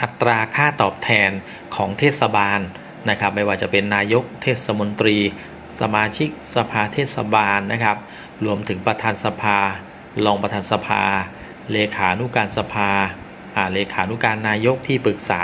อัตราค่าตอบแทนของเทศบาลนะครับ ไม่ว่าจะเป็นนายกเทศมนตรี สมาชิกสภาเทศบาลนะครับ รวมถึงประธานสภารองประธานสภา เลขานุการสภาเลขานุการนายกที่ปรึกษา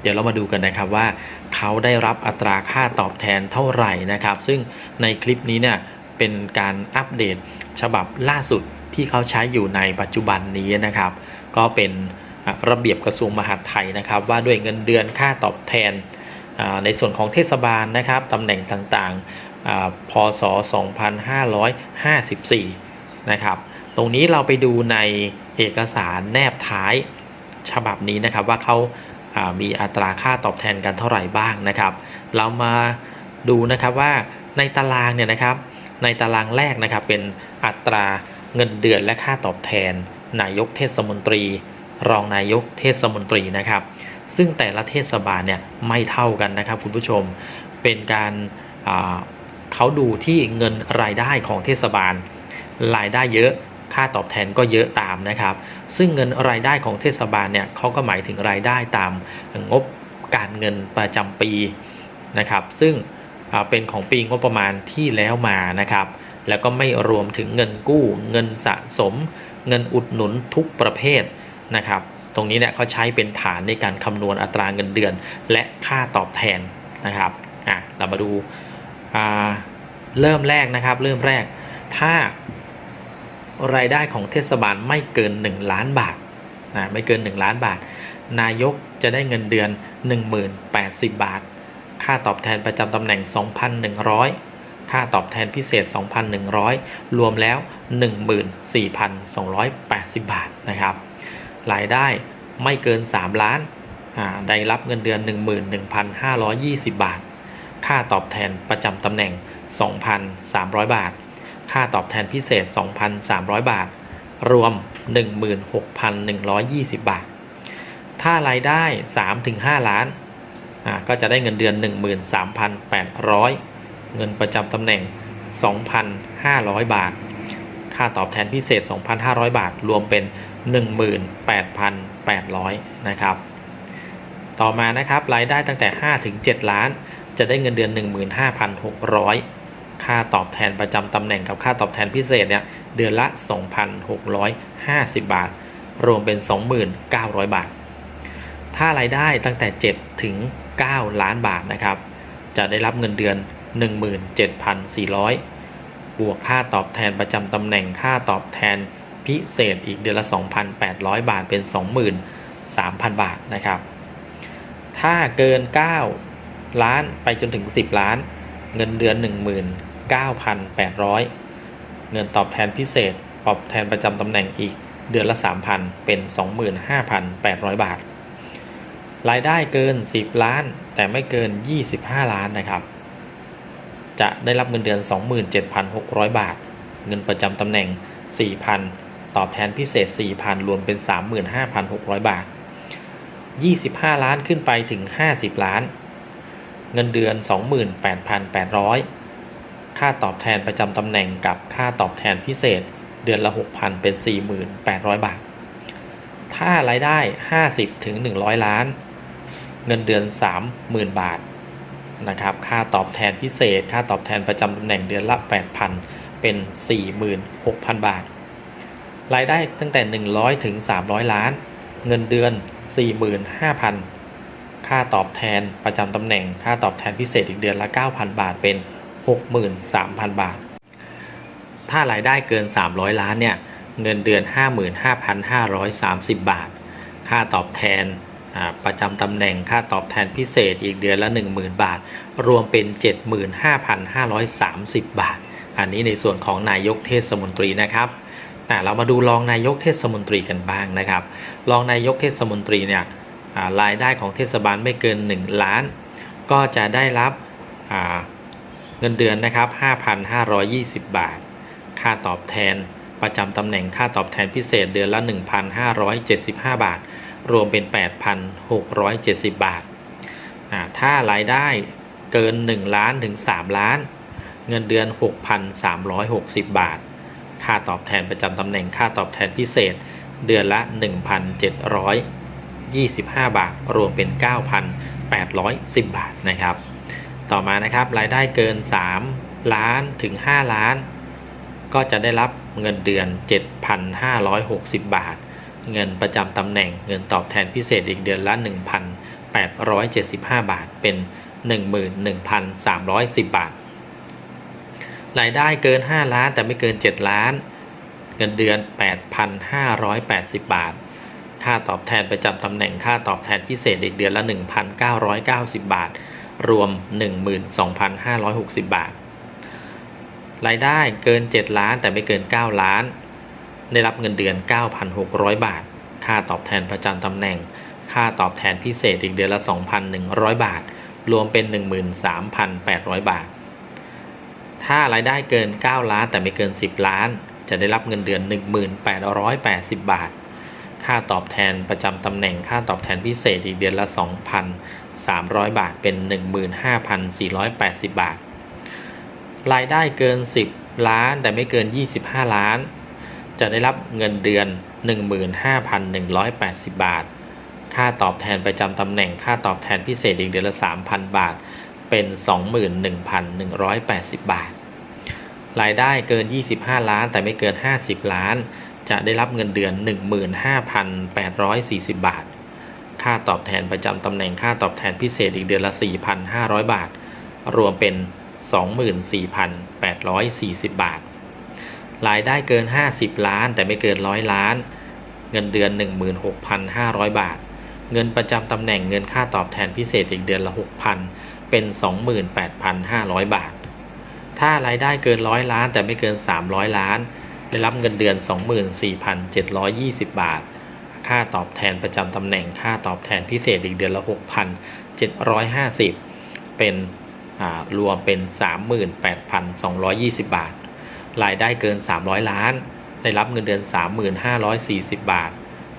เดี๋ยวเรามาดูกันนะครับว่า เขาได้รับอัตราค่าตอบแทนเท่าไหร่นะครับ ซึ่งในคลิปนี้เนี่ยเป็นการอัปเดตฉบับล่าสุดที่เขาใช้อยู่ในปัจจุบันนี้นะครับ ก็เป็น ระเบียบกระทรวงมหาดไทยนะครับ ว่าด้วยเงินเดือนค่าตอบแทนในส่วนของเทศบาลนะครับตำแหน่งต่างๆอ่าพศ 2554 นะครับ ตรงนี้เราไปดูในเอกสารแนบท้ายฉบับนี้นะครับว่าเขาามีอัตราค่าตอบแทนกันเท่าไหร่บ้างนะครับ เรามาดูนะครับว่าในตารางเนี่ยนะครับ ในตารางแรกนะครับเป็นอัตราเงินเดือนและค่าตอบแทน นายกเทศมนตรี รองนายกเทศมนตรีนะครับ ซึ่งแต่ละเทศบาลเนี่ยไม่เท่ากันนะครับคุณผู้ชมเป็นการเขาดูที่เงินรายได้ของเทศบาล รายได้เยอะค่าตอบแทนก็เยอะตามนะครับ ซึ่งเงินรายได้ของเทศบาลเนี่ยเขาก็หมายถึงรายได้ตามงบการเงินประจำปีนะครับ ซึ่งเป็นของปีงบประมาณที่แล้วมานะครับ แล้วก็ไม่รวมถึงเงินกู้ เงินสะสม เงินอุดหนุนทุกประเภท นะครับ ตรงนี้เนี่ยเขาใช้เป็นฐานในการคำนวณอัตราเงินเดือน และค่าตอบแทนนะครับอะเรามาดูอ่าเริ่มแรกนะครับ เริ่มแรกถ้ารายได้ของเทศบาลไม่เกิน 1 ล้านบาทนะไม่เกิน 1 ล้านบาท นายกจะได้เงินเดือน 1080 บาท ค่าตอบแทนประจำตำแหน่ง 2,100 ค่าตอบแทนพิเศษ 2,100 รวมแล้ว 14,280 บาทนะครับ รายได้ไม่เกิน 3 ล้านได้รับเงินเดือน 11,520 บาท ค่าตอบแทนประจำตำแหน่ง 2,300 บาท ค่าตอบแทนพิเศษ 2,300 บาท รวม 16,120 บาท ถ้ารายได้ 3-5 ล้านก็จะได้เงินเดือน 13,800 เงินประจำตำแหน่ง 2,500 บาท ค่าตอบแทนพิเศษ 2,500 บาท รวมเป็น 18,800 นะครับ ต่อมานะครับรายได้ตั้งแต่ 5-7 ล้าน จะได้เงินเดือน 15,600 ค่าตอบแทนประจำตำแหน่งกับค่าตอบแทนพิเศษเนี่ยเดือนละ 2,650 บาท รวมเป็น 29,000บาท ถ้ารายได้ตั้งแต่ 7 ถึง 9 ล้านบาทนะครับ จะได้รับเงินเดือน 17,400 บวกค่าตอบแทนประจำตำแหน่งค่าตอบแทน พิเศษอีกเดือนละ 2,800 บาทเป็น 23,000 บาทนะครับ ถ้าเกิน 9 ล้านไปจนถึง 10 ล้าน เงินเดือน 19,800 เงินตอบแทนพิเศษตอบแทนประจำตำแหน่งอีกเดือนละ 3,000 เป็น 25,800 บาท รายได้เกิน 10 ล้าน แต่ไม่เกิน 25 ล้านนะครับ จะได้รับเงินเดือน 27,600 บาท เงินประจำตำแหน่ง 4,000 ตอบแทนพิเศษ 4,000 รวมเป็น 35,600 บาท 25 ล้านขึ้นไปถึง 50 ล้าน เงินเดือน 28,800 ค่าตอบแทนประจำตำแหน่งกับค่าตอบแทนพิเศษ เดือนละ 6,000 เป็น 4,800 บาท ถ้ารายได้ 50 ถึง 100 ล้าน เงินเดือน 30,000 บาทนะครับ ค่าตอบแทนพิเศษ ค่าตอบแทนประจำตำแหน่งเดือนละ 8,000 เป็น 46,000 บาท รายได้ตั้งแต่ 100 ถึง 300 ล้าน เงินเดือน 45,000 ค่าตอบแทนประจำตำแหน่ง ค่าตอบแทนพิเศษอีกเดือนละ 9,000 บาทเป็น 63,000 บาท ถ้ารายได้เกิน 300 ล้านเนี่ย เงินเดือน 55,530 บาท ค่าตอบแทนประจำตำแหน่ง ค่าตอบแทนพิเศษอีกเดือนละ 10,000 บาท รวมเป็น 75,530 บาท อันนี้ในส่วนของนายกเทศมนตรีนะครับ เรามาดูรองนายกเทศมนตรีกันบ้างนะครับรองนายกเทศมนตรีเนี่ยรายได้ของเทศบาลไม่เกิน 1 ล้าน ก็จะได้รับเงินเดือนนะครับ 5,520 บาท ค่าตอบแทนประจำตำแหน่งค่าตอบแทนพิเศษเดือนละ 1,575 บาท รวมเป็น 8,670 บาทอ่าถ้ารายได้เกิน 1 ล้านถึง 3 ล้าน เงินเดือน 6,360 บาท ค่าตอบแทนประจำตำแหน่งค่าตอบแทนพิเศษ เดือนละ 1,725 บาท รวมเป็น 9,810 บาทนะครับ ต่อมานะครับรายได้เกิน 3 ล้านถึง 5 ล้าน ก็จะได้รับเงินเดือน 7,560 บาท เงินประจำตำแหน่งเงินตอบแทนพิเศษอีกเดือนละ 1,875 บาทเป็น 11,310 บาท รายได้เกิน 5 ล้านแต่ไม่เกิน 7 ล้าน เงินเดือน 8,580 บาท ค่าตอบแทนประจำตำแหน่งค่าตอบแทนพิเศษอีกเดือนละ 1,990 บาท รวม 12,560 บาท รายได้เกิน 7 ล้านแต่ไม่เกิน 9 ล้าน ได้รับเงินเดือน 9,600 บาท ค่าตอบแทนประจำตำแหน่ง ค่าตอบแทนพิเศษอีกเดือนละ 2,100 บาท รวมเป็น 13,800 บาท ถ้ารายได้เกิน 9 ล้านแต่ไม่เกิน 10 ล้าน จะได้รับเงินเดือน 1880 บาท ค่าตอบแทนประจำตำแหน่งค่าตอบแทนพิเศษอีกเดือนละ 2,300 บาทเป็น 15,480 บาท รายได้เกิน 10 ล้านแต่ไม่เกิน 25 ล้าน จะได้รับเงินเดือน 15,180 บาท ค่าตอบแทนประจำตำแหน่งค่าตอบแทนพิเศษอีกเดือนละ 3,000 บาทเป็น 21,180 บาท รายได้เกิน 25 ล้าน แต่ไม่เกิน 50 ล้าน จะได้รับเงินเดือน 15,840 บาท ค่าตอบแทนประจำตำแหน่งค่าตอบแทนพิเศษอีกเดือนละ 4,500 บาท รวมเป็น 24,840 บาท รายได้เกิน 50 ล้าน แต่ไม่เกิน 100 ล้าน เงินเดือน 16,500 บาท เงินประจำตำแหน่งเงินค่าตอบแทนพิเศษอีกเดือนละ 6,000 เป็น 28,500 บาท ถ้ารายได้เกิน100ล้าน แต่ไม่เกิน 300 ล้าน ได้รับเงินเดือน 24,720 บาท ค่าตอบแทนประจำตำแหน่งค่าตอบแทนพิเศษอีกเดือนละ 6,750 เป็นรวมเป็น 38,220 บาท รายได้เกิน 300 ล้าน ได้รับเงินเดือน 3,540 บาท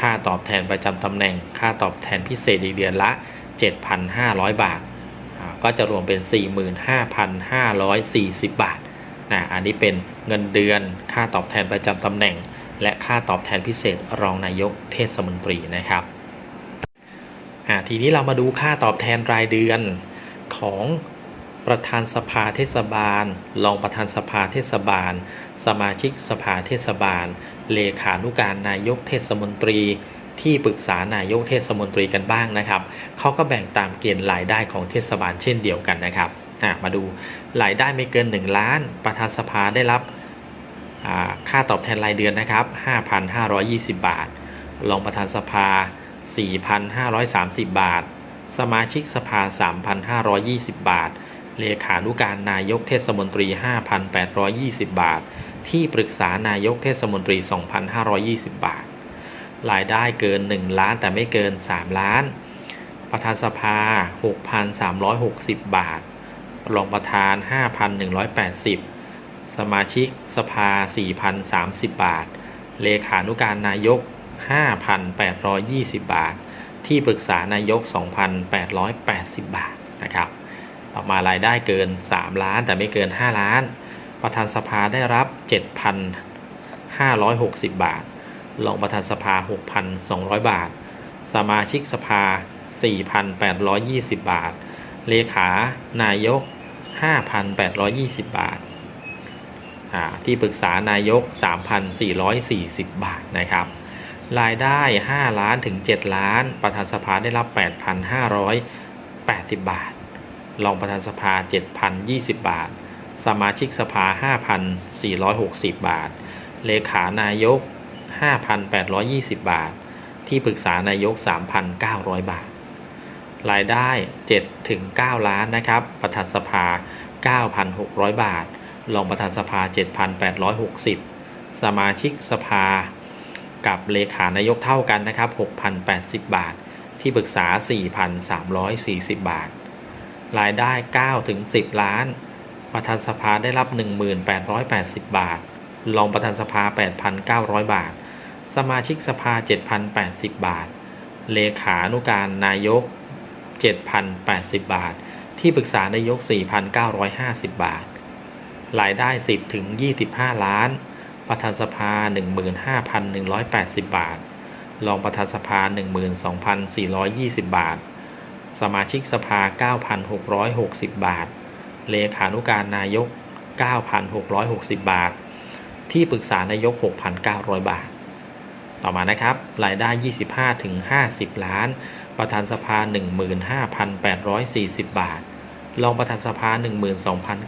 ค่าตอบแทนประจำตำแหน่ง ค่าตอบแทนพิเศษอีกเดือนละ 7,500 บาท ก็จะรวมเป็น 45,540 บาทนะอันนี้เป็นเงินเดือนค่าตอบแทนประจำตำแหน่ง และค่าตอบแทนพิเศษรองนายกเทศมนตรีนะครับทีนี้เรามาดูค่าตอบแทนรายเดือนของประธานสภาเทศบาล รองประธานสภาเทศบาล สมาชิกสภาเทศบาล เลขานุการนายกเทศมนตรี ที่ปรึกษานายกเทศมนตรีกันบ้างนะครับเขาก็แบ่งตามเกณฑ์รายได้ของเทศบาลเช่นเดียวกันนะครับมาดูรายได้ไม่เกิน 1 ล้าน ประธานสภาได้รับค่าตอบแทนรายเดือนนะครับ 5,520 บาท รองประธานสภา 4,530 บาท สมาชิกสภา 3,520 บาท เลขานุการนายกเทศมนตรี 5,820 บาท ที่ปรึกษานายกเทศมนตรี 2,520 บาท รายได้เกิน 1 ล้านแต่ไม่เกิน 3 ล้าน ประธานสภา 6,360 บาท รองประธาน 5,180 สมาชิกสภา 4,030 บาท เลขานุการนายก 5,820 บาท ที่ปรึกษานายก 2,880 บาทนะครับต่อมารายได้เกิน 3 ล้านแต่ไม่เกิน 5 ล้าน ประธานสภาได้รับ 7,560 บาท รองประธานสภา 6,200 บาท สมาชิกสภา 4,820 บาท เลขานายก 5,820 บาท ที่ปรึกษานายก 3,440 บาทนะครับรายได้ 5 ล้านถึง 7 ล้าน ประธานสภาได้รับ 8,580 บาท รองประธานสภา 7,020 บาท สมาชิกสภา 5,460 บาท เลขานายก 5,820 บาท ที่ปรึกษานายก 3,900 บาท รายได้7ถึง9ล้านนะครับ ประธานสภา 9,600 บาท รองประธานสภา 7,860 สมาชิกสภา กับเลขานายกเท่ากันนะครับ 6,080 บาท ที่ปรึกษา 4,340 บาท รายได้9ถึง10 ล้าน ประธานสภาได้รับ 1,880 บาทรองประธานสภา 8,900 บาท สมาชิกสภา 7,080 บาท เลขานุการนายก 7,080 บาท ที่ปรึกษานายก 4,950 บาท รายได้ 10 ถึง 25 ล้าน ประธานสภา 15,180 บาท รองประธานสภา 12,420 บาท สมาชิกสภา 9,660 บาท เลขานุการนายก 9,660 บาท ที่ปรึกษานายก 6,900 บาท ต่อมานะครับรายได้ 25ถึง50 ล้าน ประธานสภา 15,840 บาท รองประธานสภา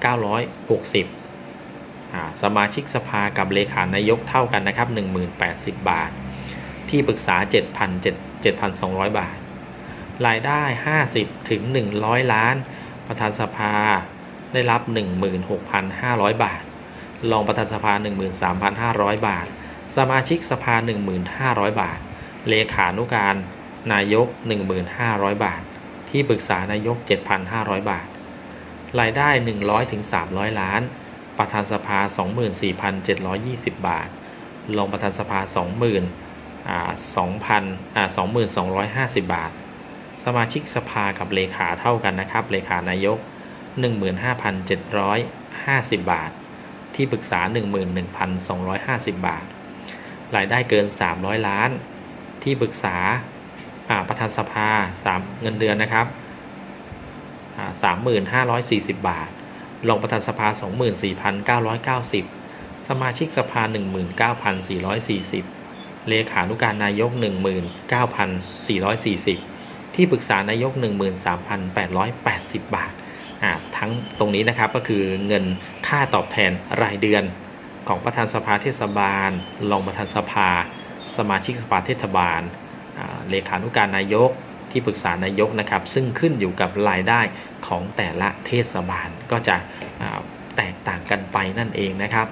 12,960 สมาชิกสภากับเลขานายกเท่ากันนะครับ10,080 บาท ที่ปรึกษา7,200 บาท รายได้ 50ถึง100 ล้าน ประธานสภาได้รับ 16,500 บาท รองประธานสภา 13,500 บาท สมาชิกสภา 1,500 บาท เลขานุการ นายก 1,500 บาท ที่ปรึกษานายก 7,500 บาท รายได้ 100ถึง300 ล้าน ประธานสภา 24,720 บาท รองประธานสภา 20,000อ่า2,000อ่า2,250 บาท สมาชิกสภากับเลขาเท่ากันนะครับ เลขานายก 15,750 บาท ที่ปรึกษา 11,250 บาท รายได้เกิน 300 ล้าน ที่ปรึกษาประธานสภา 3 เงินเดือนนะครับ3,540 บาท รองประธานสภา 24,990 สมาชิกสภา 19,440 เลขานุการนายก 19,440 ที่ปรึกษานายก 13,880 บาทาทั้งตรงนี้นะครับก็คือเงินค่าตอบแทนรายเดือน ของประธานสภาเทศบาลรองประธานสภา สมาชิกสภาเทศบาลเลขานุการนายกที่ปรึกษานายกนะครับ ซึ่งขึ้นอยู่กับรายได้ของแต่ละเทศบาลก็จะแตกต่างกันไปนั่นเองนะครับ